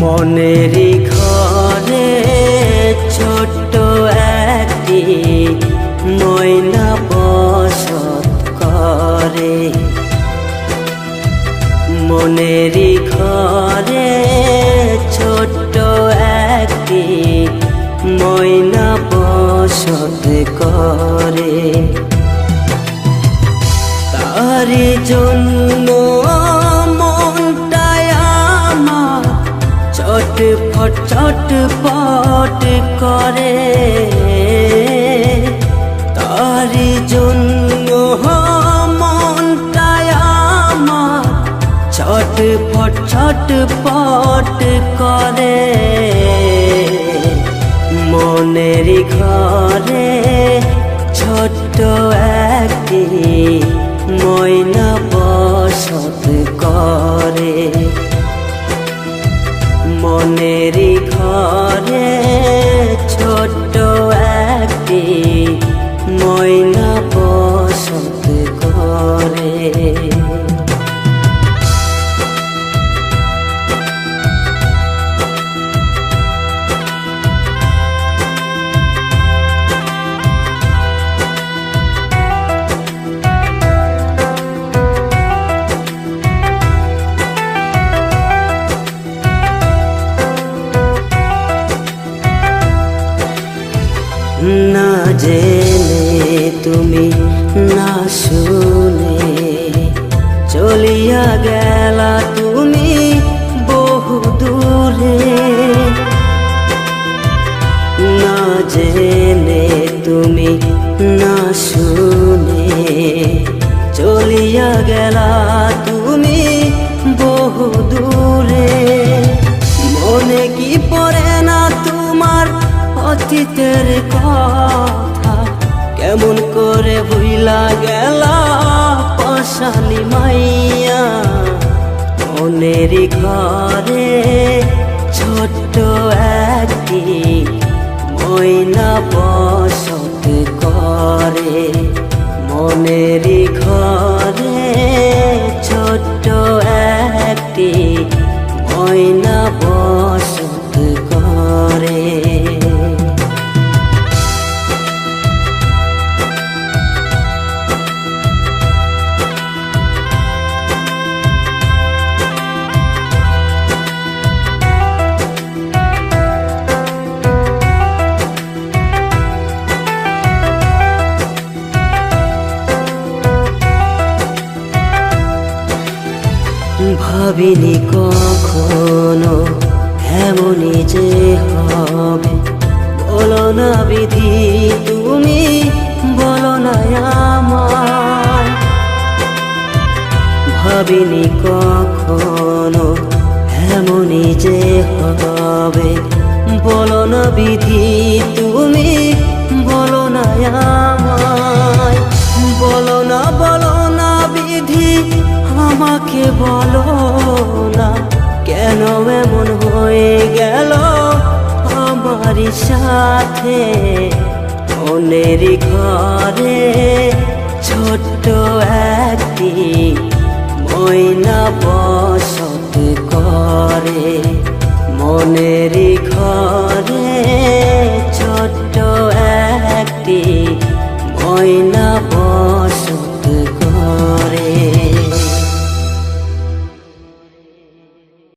মনেরই ঘরে ছোট্ট একটি ময়না বসত করে। মনেরই ঘরে ছোট্ট একটি ময়না বসত করে। তারি জন্য চটফট পট করে। তারি জন্য মনটায় আমার ফটট পট করে। মনের ঘরে জেনে তুমি না শুনে চলিয়া গেলা তুমি বহু দূরে। না জেনে তুমি না শুনে চলিয়া গেলা অতীতের কথা কেমন করে ভুইলা গেলা পাশালি মাইয়া। মনের ঘরে ছোট্ট একটি ময়না বসত করে। মনের ঘরে ছোট্ট একটি ময়না বসত করে। ভাবিনি কখনো এমনই যে হবে। বলো না বিধি, তুমি বলো না আমার। ভাবিনি কখনো এমনই যে হবে। বলো না বিধি আমাকে বলো না, কেন এমন হয়ে গেল? আমার সাথে, মনের ঘরে ছোট্ট একটি ময়না বসত করে মনের ঘরে ছোট্ট একটি ময়না বস